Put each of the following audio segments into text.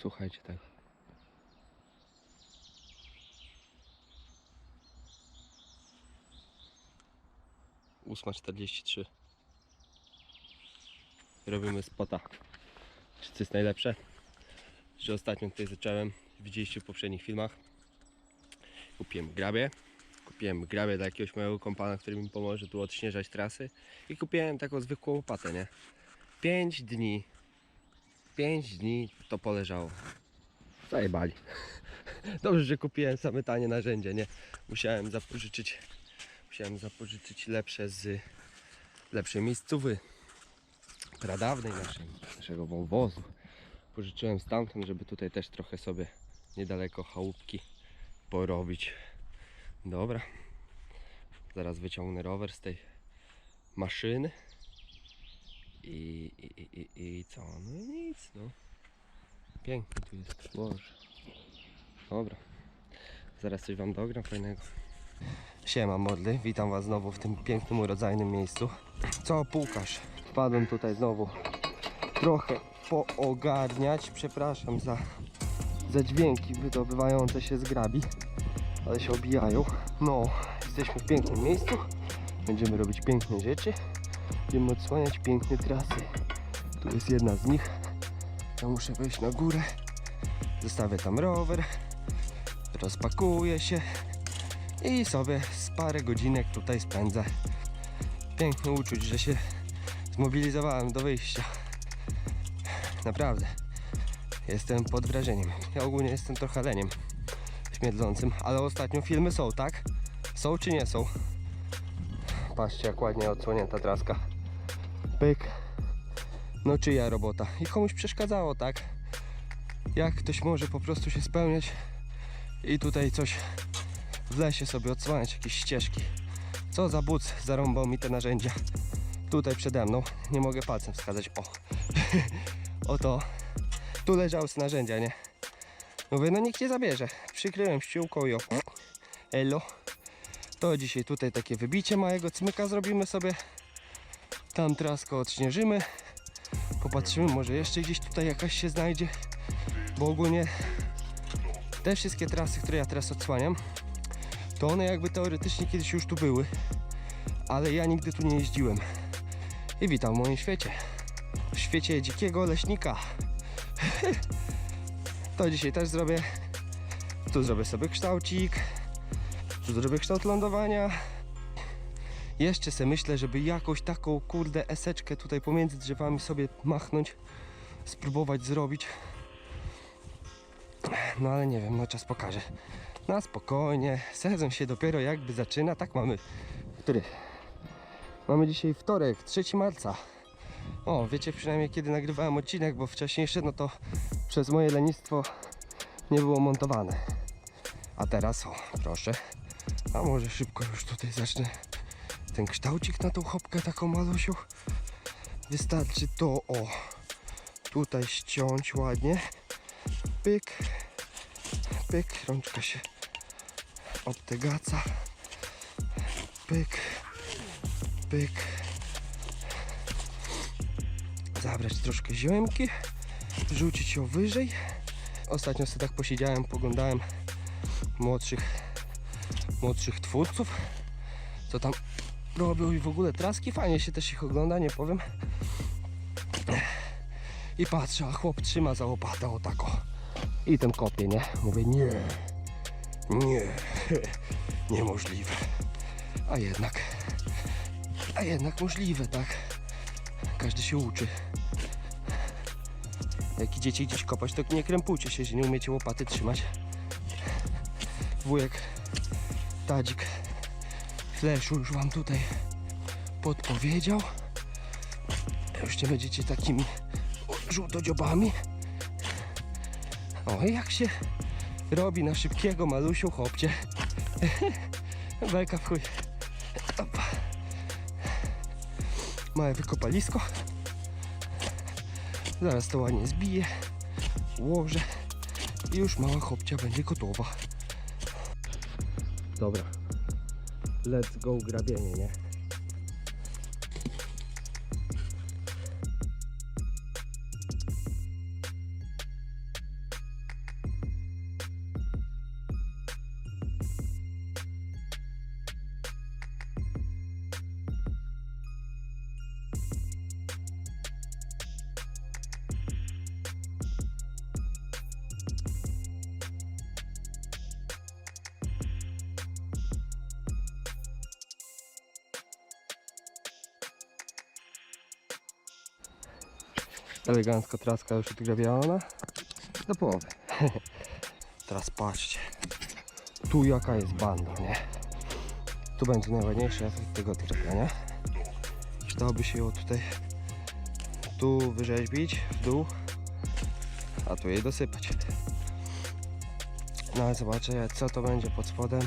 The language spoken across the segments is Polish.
Słuchajcie tego. Ósma czterdzieści trzy. Robimy spota. Czy co jest najlepsze? Że ostatnio tutaj zacząłem, widzieliście w poprzednich filmach. Kupiłem grabie. Kupiłem grabie dla jakiegoś mojego kompana, który mi pomoże tu odśnieżać trasy. I kupiłem taką zwykłą łopatę, nie? 5 dni 5 dni to poleżało. Zajebali. Dobrze, że kupiłem same tanie narzędzia, nie? Musiałem zapożyczyć musiałem zapożyczyć lepsze z lepszej miejscowy pradawnej naszej, naszego wąwozu. Pożyczyłem stamtąd, żeby tutaj też trochę sobie niedaleko chałupki porobić. Dobra. Zaraz wyciągnę rower z tej maszyny. I, i, i, i, co? No i nic, no. Pięknie tu jest, Boże. Dobra. Zaraz coś Wam dogram fajnego. Siema modly, witam Was znowu w tym pięknym, urodzajnym miejscu. Co Pukasz? Wpadłem tutaj znowu trochę poogarniać. Przepraszam za, za dźwięki wydobywające się z grabi, ale się obijają. No, jesteśmy w pięknym miejscu. Będziemy robić piękne rzeczy. Będziemy odsłaniać piękne trasy. Tu jest jedna z nich. Ja muszę wejść na górę. Zostawię tam rower. Rozpakuję się. I sobie z parę godzinek tutaj spędzę. Pięknie uczuć, że się zmobilizowałem do wyjścia. Naprawdę. Jestem pod wrażeniem. Ja ogólnie jestem trochę leniem śmierdzącym, ale ostatnio filmy są, tak? Są czy nie są? Patrzcie jak ładnie odsłonięta traska. Pyk. No czyja robota? I komuś przeszkadzało, tak? Jak ktoś może po prostu się spełniać i tutaj coś w lesie sobie odsłaniać, jakieś ścieżki. Co za buc zarąbał mi te narzędzia. Tutaj przede mną. Nie mogę palcem wskazać. O. Oto. Tu leżały te narzędzia, nie? Mówię, no nikt nie zabierze. Przykryłem ściółką i o. Elo. To dzisiaj tutaj takie wybicie małego cmyka zrobimy sobie. Tam traskę odśnieżymy. Popatrzymy, może jeszcze gdzieś tutaj jakaś się znajdzie. Bo ogólnie te wszystkie trasy, które ja teraz odsłaniam, to one jakby teoretycznie kiedyś już tu były. Ale ja nigdy tu nie jeździłem. I witam w moim świecie. W świecie dzikiego leśnika. To dzisiaj też zrobię. Tu zrobię sobie kształcik. Zrobię kształt lądowania. Jeszcze se myślę, żeby jakąś taką kurde eseczkę tutaj pomiędzy drzewami sobie machnąć. Spróbować zrobić. No ale nie wiem, no czas pokaże. Na spokojnie. Sezon się dopiero jakby zaczyna. Tak mamy. Który? Mamy dzisiaj wtorek, 3 marca. O, wiecie przynajmniej kiedy nagrywałem odcinek, bo wcześniejszy no to przez moje lenistwo nie było montowane. A teraz o, proszę. A może szybko już tutaj zacznę ten kształcik na tą chopkę taką malusiu. Wystarczy to o tutaj ściąć ładnie. Pyk, pyk, rączka się obtegaca. Pyk, pyk. Zabrać troszkę ziemki, rzucić ją wyżej. Ostatnio sobie tak posiedziałem, poglądałem młodszych, młodszych twórców, co tam robią i w ogóle traski. Fajnie się też ich ogląda, nie powiem. I patrzę, a chłop trzyma za łopatę o tako. I ten kopie, nie? Mówię, nie, nie, niemożliwe. A jednak, a jednak możliwe, tak? Każdy się uczy. Jak idziecie gdzieś kopać, to nie krępujcie się, że nie umiecie łopaty trzymać. Wujek Tadzik Fleszu już wam tutaj podpowiedział. Już nie będziecie takimi żółtodziobami. O, jak się robi na szybkiego malusiu chłopcie. Belka w chuj. Opa. Małe wykopalisko. Zaraz to ładnie zbiję, ułożę i już mała chłopcia będzie gotowa. Dobra. Let's go grabienie, nie? Elegancko traska już odgrabiona. Do połowy. Teraz patrzcie. Tu jaka jest banda, nie? Tu będzie najładniejszy efekt tego odgrabiania. Przydałoby się ją tutaj tu wyrzeźbić w dół, a tu jej dosypać. No ale zobaczę co to będzie pod spodem,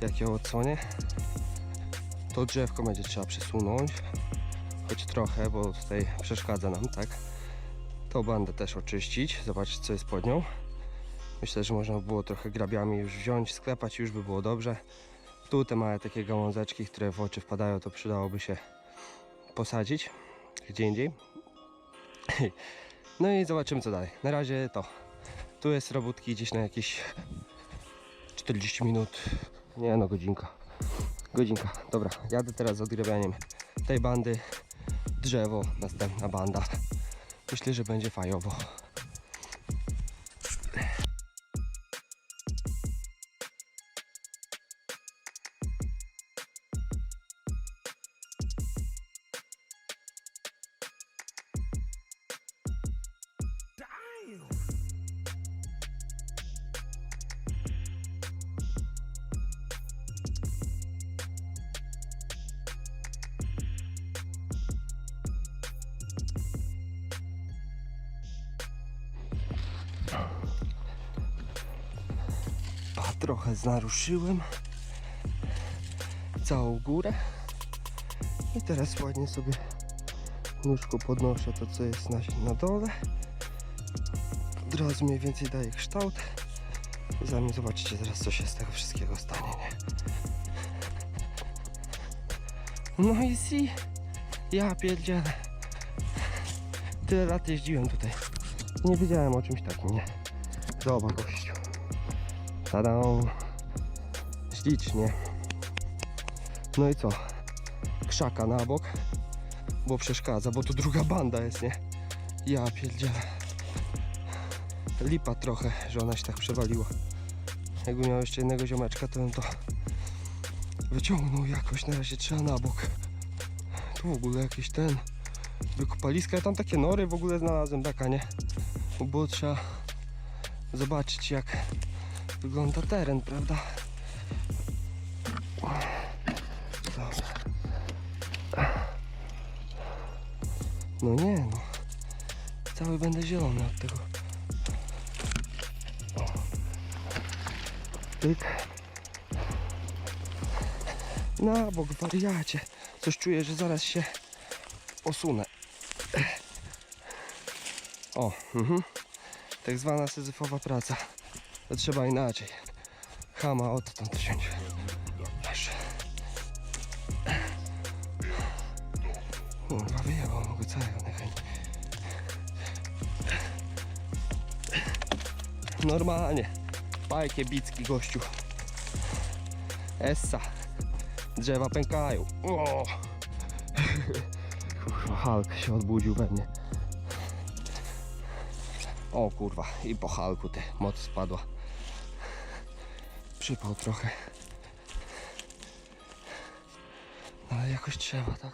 jak ją odsłonię. To drzewko będzie trzeba przesunąć, choć trochę, bo tutaj przeszkadza nam, tak? Tą bandę też oczyścić, zobaczyć co jest pod nią. Myślę, że można by było trochę grabiami już wziąć, sklepać, już by było dobrze. Tu te małe takie gałązeczki, które w oczy wpadają, to przydałoby się posadzić gdzie indziej. No i zobaczymy co dalej. Na razie to. Tu jest robótki gdzieś na jakieś 40 minut. Nie no, godzinka. Godzinka. Dobra, jadę teraz z odgrabianiem tej bandy. Drzewo, następna banda. Myślę, że będzie fajowo. Trochę znaruszyłem całą górę. I teraz ładnie sobie nóżką podnoszę to co jest na, na dole. Od razu mniej więcej daje kształt. I za mnie zobaczycie zaraz co się z tego wszystkiego stanie nie? no i si. Ja pierdzielę. Tyle lat jeździłem tutaj. Nie wiedziałem o czymś takim nie? Zobacz gościu Tada! Ślicznie. No i co? Krzaka na bok, bo przeszkadza, bo tu druga banda jest, nie? Ja pierdzielę. Lipa trochę, że ona się tak przewaliła. Jakby miał jeszcze jednego ziomeczka, to bym to wyciągnął jakoś. Na razie trzeba na bok. Tu w ogóle jakiś ten wykopaliska. Ja tam takie nory w ogóle znalazłem, taka, nie? Bo trzeba zobaczyć jak wygląda teren, prawda? Dobra. No nie no. Cały będę zielony od tego. O. Tyk. Na bok, wariacie. Coś czuję, że zaraz się osunę. O, mhm. Tak zwana syzyfowa praca. Trzeba inaczej. Chama odtąd wziąć. Aż. Kurwa, wyjebał mu go niechęć. Normalnie. Pajkie bicki gościu. Essa. Drzewa pękają. O! Kurwa, Hulk się odbudził we mnie. O kurwa, i po halku ty moc spadła. Przypał trochę. No, Ale jakoś trzeba, tak?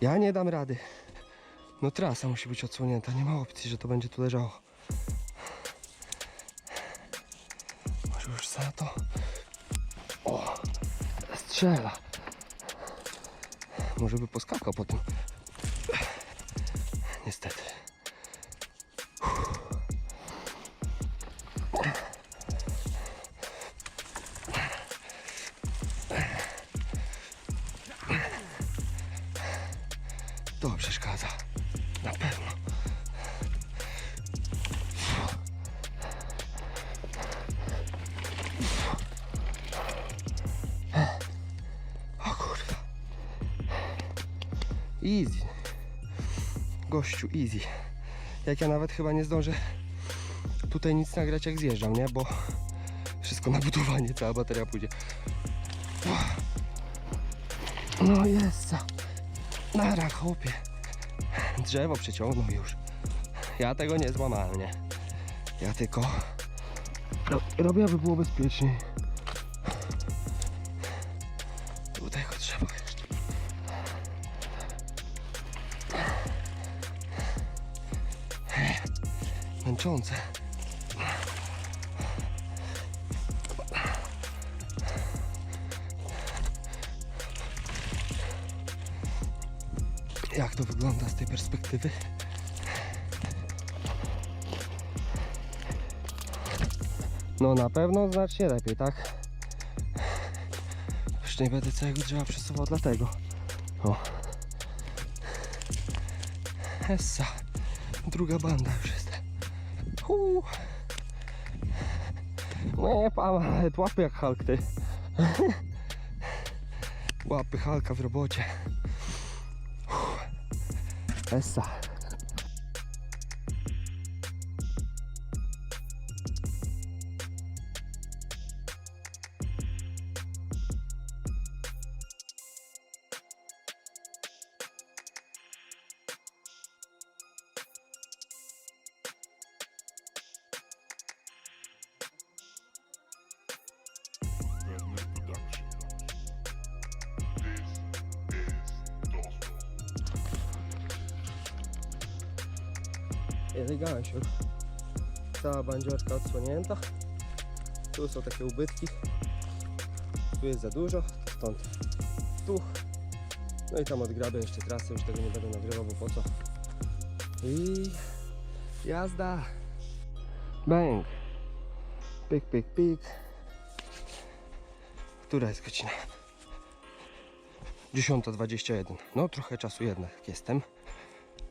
Ja nie dam rady. No trasa musi być odsłonięta, nie ma opcji, że to będzie tu leżało. Może już za to. O, strzela. Może by poskakał po tym. Niestety. To przeszkadza. Na pewno. O kurwa. Easy. Gościu, easy. Jak ja nawet chyba nie zdążę tutaj nic nagrać jak zjeżdżam, nie? Bo wszystko na budowanie, cała bateria pójdzie. No jest. Nara, chłopie. Drzewo przeciągnął już. Ja tego nie złamałem, nie? Ja tylko ro- robię, aby było bezpieczniej. drzewo jeszcze. Męczące. Jak to wygląda z tej perspektywy? No na pewno znacznie lepiej, tak? Już nie będę całego drzewa przesuwał dlatego. O. Essa. Druga banda już jest. Huu. Pan, nawet łapy jak Hulk ty. Łapy Hulka w robocie. Essa. Eleganciu. Cała bandziorka odsłonięta. Tu są takie ubytki. Tu jest za dużo, stąd tu. No i tam odgrabię jeszcze trasę, już tego nie będę nagrywał, bo po co. I jazda. Bang. Pik, pik, pik. Która jest godzina? 10.21. No trochę czasu jednak jestem.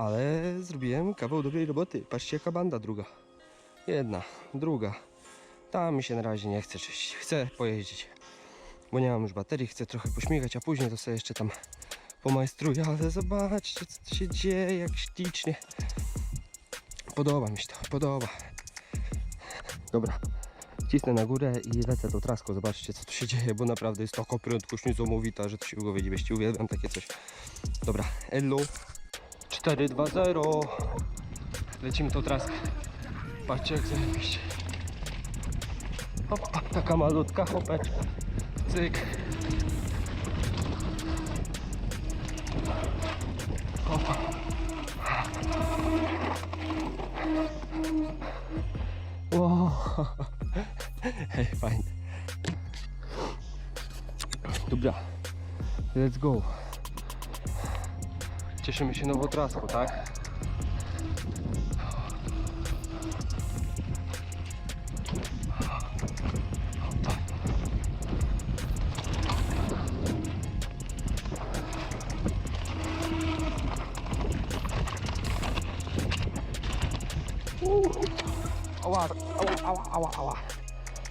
Ale zrobiłem kawał dobrej roboty. Patrzcie jaka banda druga. Jedna, druga. Tam mi się na razie nie chce czyścić. Chcę pojeździć. Bo nie mam już baterii, chcę trochę pośmigać, a później to sobie jeszcze tam pomajstruję. Ale zobaczcie co się dzieje, jak ślicznie. Podoba mi się to, podoba. Dobra, cisnę na górę i lecę do traską. Zobaczcie co tu się dzieje, bo naprawdę jest taka prędkość niesamowita, że to się nie mieści. Uwielbiam takie coś. Dobra, elo. 4-2-0. Lecimy tą traskę. Patrzcie jak zajebiście. Hop, taka malutka hopeczka. Cyk. Hopa. Wow. Hej, fajnie. Dobra. Let's go. Cieszymy się nową traską, tak? Ała, ała, ała, ała.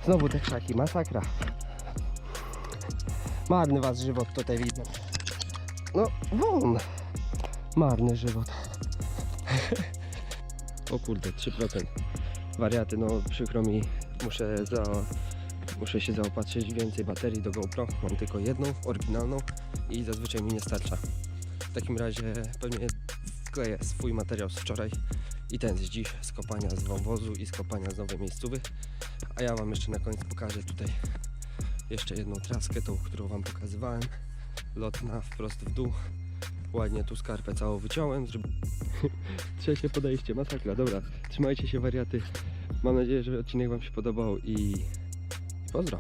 Znowu te krzaki, masakra. Marny was żywot tutaj widzę. No, won. Marny żywot. o kurde, 3%. Wariaty, no przykro mi, muszę, za, muszę się zaopatrzyć więcej baterii do GoPro. Mam tylko jedną, oryginalną i zazwyczaj mi nie starcza. W takim razie pewnie wkleję swój materiał z wczoraj i ten z dziś, z kopania z wąwozu i z kopania z nowej miejscowy. A ja Wam jeszcze na koniec pokażę tutaj jeszcze jedną traskę, tą, którą Wam pokazywałem. Lot na wprost w dół. Ładnie tu skarpę całą wyciąłem. Zrobi... Trzecie podejście, masakra. Dobra, trzymajcie się wariaty. Mam nadzieję, że odcinek Wam się podobał i, i pozdro.